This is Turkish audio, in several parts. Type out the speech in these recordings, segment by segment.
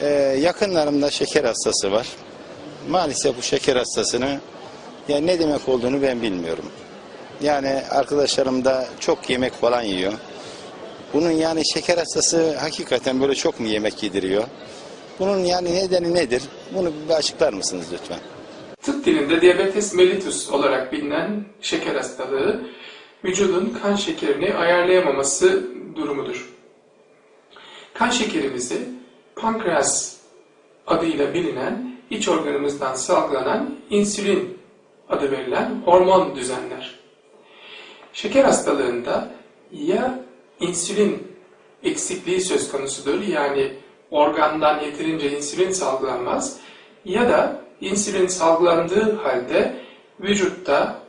Ee, yakınlarımda şeker hastası var. Maalesef bu şeker hastasını yani ne demek olduğunu ben bilmiyorum. Yani arkadaşlarım da çok yemek falan yiyor. Bunun yani şeker hastası hakikaten böyle çok mu yemek yediriyor? Bunun yani nedeni nedir? Bunu bir açıklar mısınız lütfen? Tıp dilinde diabetes mellitus olarak bilinen şeker hastalığı, vücudun kan şekerini ayarlayamaması durumudur. Kan şekerimizi pankreas adıyla bilinen iç organımızdan salgılanan insülin adı verilen hormon düzenler. Şeker hastalığında ya insülin eksikliği söz konusudur yani organdan yeterince insülin salgılanmaz ya da insülin salgılandığı halde vücutta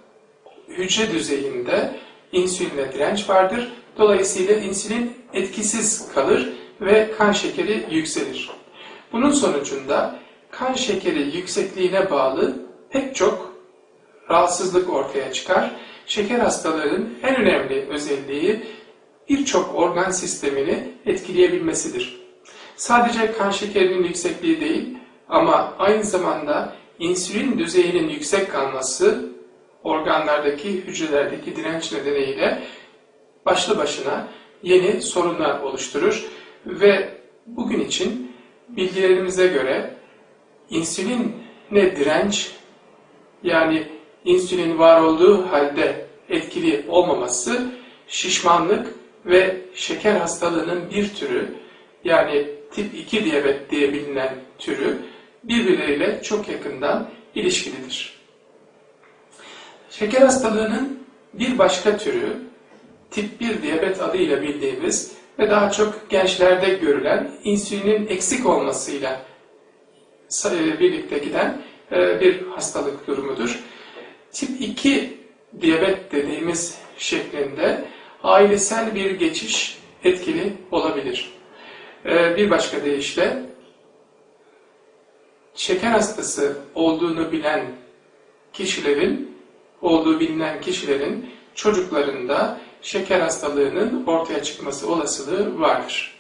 hücre düzeyinde insüline direnç vardır. Dolayısıyla insülin etkisiz kalır ve kan şekeri yükselir. Bunun sonucunda kan şekeri yüksekliğine bağlı pek çok rahatsızlık ortaya çıkar. Şeker hastalığının en önemli özelliği birçok organ sistemini etkileyebilmesidir. Sadece kan şekerinin yüksekliği değil ama aynı zamanda insülin düzeyinin yüksek kalması organlardaki hücrelerdeki direnç nedeniyle başlı başına yeni sorunlar oluşturur ve bugün için bilgilerimize göre insüline direnç yani insülin var olduğu halde etkili olmaması şişmanlık ve şeker hastalığının bir türü yani tip 2 diyabet diye bilinen türü birbirleriyle çok yakından ilişkilidir. Şeker hastalığının bir başka türü tip 1 diyabet adıyla bildiğimiz ve daha çok gençlerde görülen insülinin eksik olmasıyla e, birlikte giden e, bir hastalık durumudur. Tip 2 diyabet dediğimiz şeklinde ailesel bir geçiş etkili olabilir. E, Bir başka deyişle şeker hastası olduğunu bilen kişilerin, olduğu bilinen kişilerin çocuklarında şeker hastalığının ortaya çıkması olasılığı vardır.